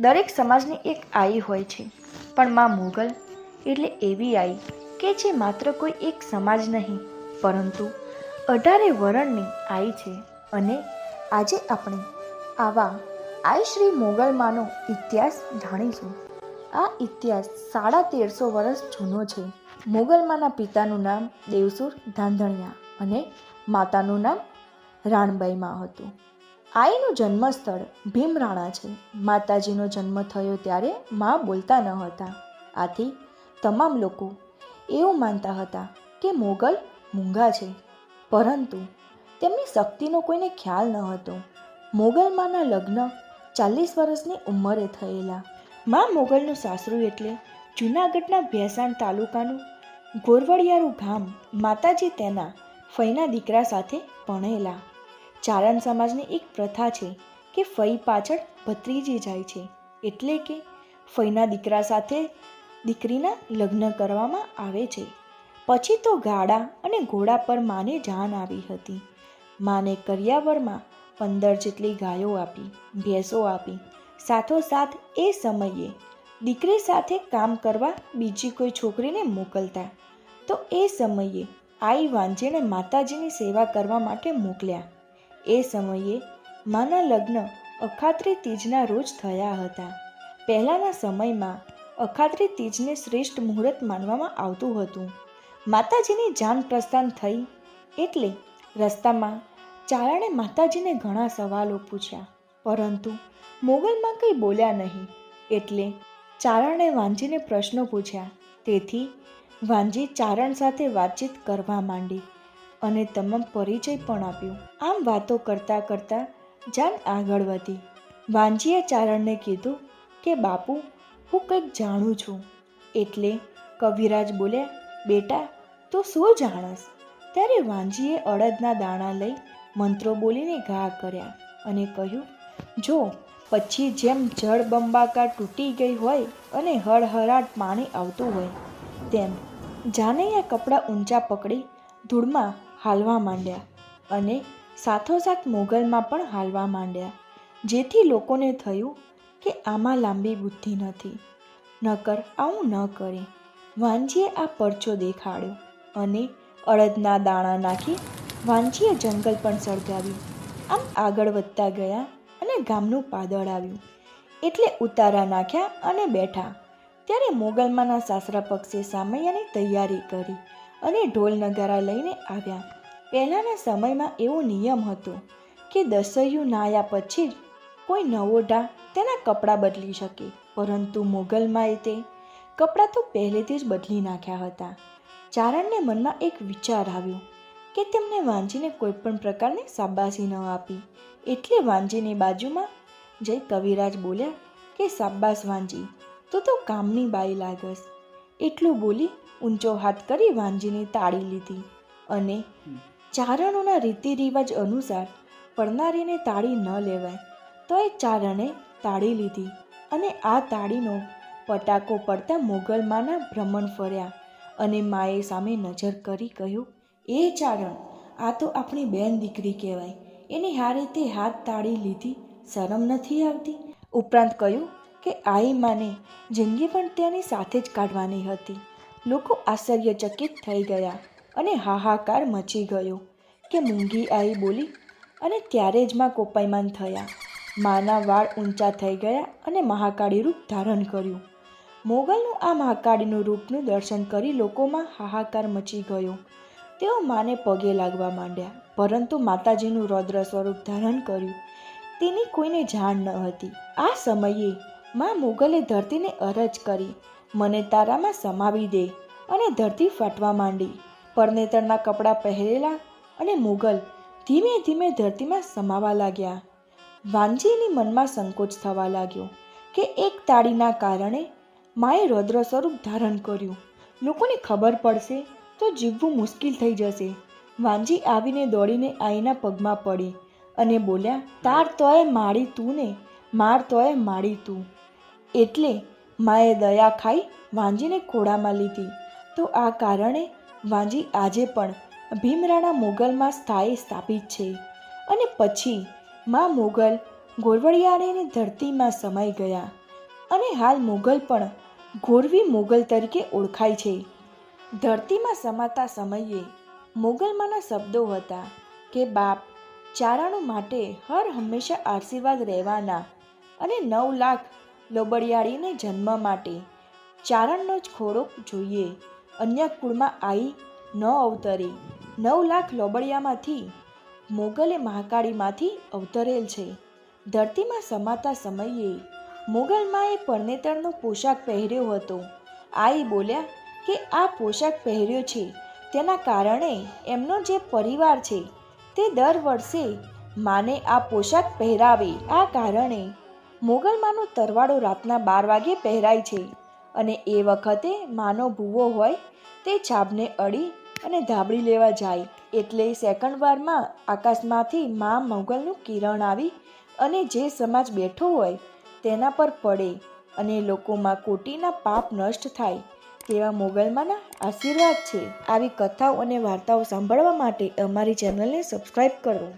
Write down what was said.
દરેક સમાજની એક આઈ હોય છે. પણ માં મુગલ એટલે એવી આઈ કે જે માત્ર કોઈ એક સમાજ નહીં, પરંતુ અઢારે વરણની આઈ છે અને આજે આપણે આવા આઈ શ્રી મોગલમાંનો ઇતિહાસ જાણીશું. આ ઇતિહાસ સાડા તેરસો વર્ષ જૂનો છે. મોગલમાના પિતાનું નામ દેવસુર ધાંધણિયા અને માતાનું નામ રાણબાઈમાં હતું. આઈનું જન્મસ્થળ ભીમરાણા છે. માતાજીનો જન્મ થયો ત્યારે મા બોલતા ન હતા. આથી તમામ લોકો એવું માનતા હતા કે મોગલ મૂંગા છે. પરંતુ તેમની શક્તિનો કોઈને ખ્યાલ ન હતો. મોગલમાંના લગ્ન ચાલીસ વર્ષની ઉંમરે થયેલા. મા મોગલનું સાસરું એટલે જૂનાગઢના ભેસાણ તાલુકાનું ગોરવડિયારું ગામ માતાજી તેના ફઈના દીકરા સાથે ભણેલા. ચારણ સમાજની એક પ્રથા છે કે ફઈ પાછળ ભત્રીજી જાય છે. એટલે કે ફઈના દીકરા સાથે દીકરીના લગ્ન કરવામાં આવે છે. પછી તો ગાડા અને ઘોડા પર માને જાન આવી હતી. માને કરિયાવરમાં પંદર જેટલી ગાયો આપી, ભેંસો આપી. સાથોસાથ એ સમયે દીકરી સાથે કામ કરવા બીજી કોઈ છોકરીને મોકલતા. તો એ સમયે આઈ વાંજીને માતાજીની સેવા કરવા માટે મોકલ્યા. એ સમયે માના લગ્ન અખાત્રી તીજના રોજ થયા હતા. પહેલાંના સમયમાં અખાત્રી તીજને શ્રેષ્ઠ મુહૂર્ત માનવામાં આવતું હતું. માતાજીની જાન પ્રસ્થાન થઈ એટલે રસ્તામાં ચારણે માતાજીને ઘણા સવાલો પૂછ્યા. પરંતુ મોગલમાં કંઈ બોલ્યા નહીં એટલે ચારણે વાંજીને પ્રશ્નો પૂછ્યા. તેથી વાંજી ચારણ સાથે વાતચીત કરવા માંડી. અને તમામ પરિચય પણ આપ્યો. આમ વાતો કરતાં કરતાં જાન આગળ વધી. વાંજીએ ચારણને કીધું કે, બાપુ, હું કંઈક જાણું છું. એટલે કવિરાજ બોલ્યા, બેટા, તું શું જાણસ? ત્યારે વાંજીએ અડદના દાણા લઈ મંત્રો બોલીને ઘા કર્યા અને કહ્યું, જો, પછી જેમ જળ બંબાકા તૂટી ગઈ હોય અને હળહળાટ પાણી આવતું હોય, તેમ જાનૈયા કપડાં ઊંચા પકડી ધૂળમાં હાલવા માંડ્યા અને સાથોસાથ મોગલમાં પણ હાલવા માંડ્યા. જેથી લોકોને થયું કે આમાં લાંબી બુદ્ધિ નથી. નકર આવું ન કરે. વાંજીએ આ પરચો દેખાડ્યો અને અડદના દાણા નાખી વાંજીએ જંગલ પણ સળગાવ્યું. આમ આગળ વધતા ગયા અને ગામનું પાદળ આવ્યું. એટલે ઉતારા નાખ્યા અને બેઠા. ત્યારે મોગલમાના સાસરા પક્ષે સામૈયાની તૈયારી કરી. અને ઢોલ નગારા લઈને આવ્યા. પહેલાંના સમયમાં એવો નિયમ હતો કે દસૈયું નાયા પછી જ કોઈ નવો ઢા તેના કપડાં બદલી શકે. પરંતુ મોગલમાએ તે કપડાં તો પહેલેથી જ બદલી નાખ્યા હતા. ચારણને મનમાં એક વિચાર આવ્યો કે તેમને વાંજીને કોઈ પણ પ્રકારની શાબાશી ન આપી. એટલે વાંજીની બાજુમાં જઈ કવિરાજ બોલ્યા કે શાબાશ વાંજી, તો તો કામની બાઈ લાગસ. એટલું બોલી ઊંચો હાથ કરી વાંજીની તાળી લીધી અને ચારણોના રીતિ રિવાજ અનુસાર પડનારીને તાળી ન લેવાય તો એ ચારણે તાળી લીધી અને આ તાળીનો પટાકો પડતા મોગલમાના ભ્રમણ ફર્યા અને માએ સામે નજર કરી કહ્યું એ ચારણ આ તો આપણી બેન દીકરી કહેવાય. એની હારે તે હાથ તાળી લીધી શરમ નથી આવતી. ઉપરાંત કહ્યું કે આઈ માને જિંદગી પણ તેની સાથે જ કાઢવાની હતી. લોકો આશ્ચર્યચકિત થઈ ગયા અને હાહાકાર મચી ગયો કે મૂંગી આઈ બોલી અને ત્યારે જ માં કોપાયમાન થયા. માના વાળ ઊંચા થઈ ગયા અને મહાકાળી રૂપ ધારણ કર્યું. મોગલનું આ મહાકાળીનું રૂપનું દર્શન કરી લોકોમાં હાહાકાર મચી ગયો. તેઓ માને પગે લાગવા માંડ્યા, પરંતુ માતાજીનું રૌદ્ર સ્વરૂપ ધારણ કર્યું. તેની કોઈને જાણ ન હતી. આ સમયે માં મોગલે ધરતીને અરજ કરી મને તારામાં સમાવી દે અને ધરતી ફાટવા માંડી. પરનેતરના કપડાં પહેરેલા અને મુઘલ ધીમે ધીમે ધરતીમાં સમાવા લાગ્યા. વાંજીની મનમાં સંકોચ થવા લાગ્યો કે એક તાળીના કારણે માએ રૌદ્ર સ્વરૂપ ધારણ કર્યું. લોકોને ખબર પડશે તો જીવવું મુશ્કેલ થઈ જશે. વાંજી આવીને દોડીને આઈના પગમાં પડી અને બોલ્યા, તાર તોય માળી તું ને, માર તોય માળી તું. એટલે માએ દયા ખાઈ વાંજીને ખોળામાં લીધી. તો આ કારણે વાંજી આજે પણ ભીમરાણા મોગલમાં સ્થાયી સ્થાપિત છે. અને પછી મા મોગલ ગોરવડિયાળીની ધરતીમાં સમાઈ ગયા. અને હાલ મોગલ પણ ગોરવી મોગલ તરીકે ઓળખાય છે. ધરતીમાં સમાતા સમયે મોગલમાંના શબ્દો હતા કે, બાપ, ચારણો માટે હર હંમેશા આશીર્વાદ રહેવાના અને નવ લાખ લોબડિયાળીને જન્મ માટે. ચારણનો જ ખોળો જોઈએ. અન્ય કુળમાં આવી ન અવતરે. નવ લાખ લોબડિયામાંથી મોગલે મહાકાળીમાંથી અવતરેલ છે. ધરતીમાં સમાતા સમયે મોગલમાંએ પરનેતરનો પોશાક પહેર્યો હતો. આઈ બોલ્યા કે આ પોશાક પહેર્યો છે. તેના કારણે એમનો જે પરિવાર છે તે દર વર્ષે માને આ પોશાક પહેરાવે. આ કારણે મોગલમાનો તરવાડો રાતના બાર વાગે પહેરાય છે અને એ વખતે માનો ભૂવો હોય તે છાબને અડી અને ધાબળી લેવા જાય એટલે સેકન્ડ વારમાં આકાશમાંથી મા મોગલનું કિરણ આવી અને જે સમાજ બેઠો હોય તેના પર પડે અને લોકોમાં કોટીના પાપ નષ્ટ થાય તેવા મોગલમાંના આશીર્વાદ છે. આવી કથાઓ અને વાર્તાઓ સાંભળવા માટે અમારી ચેનલને સબસ્ક્રાઈબ કરો.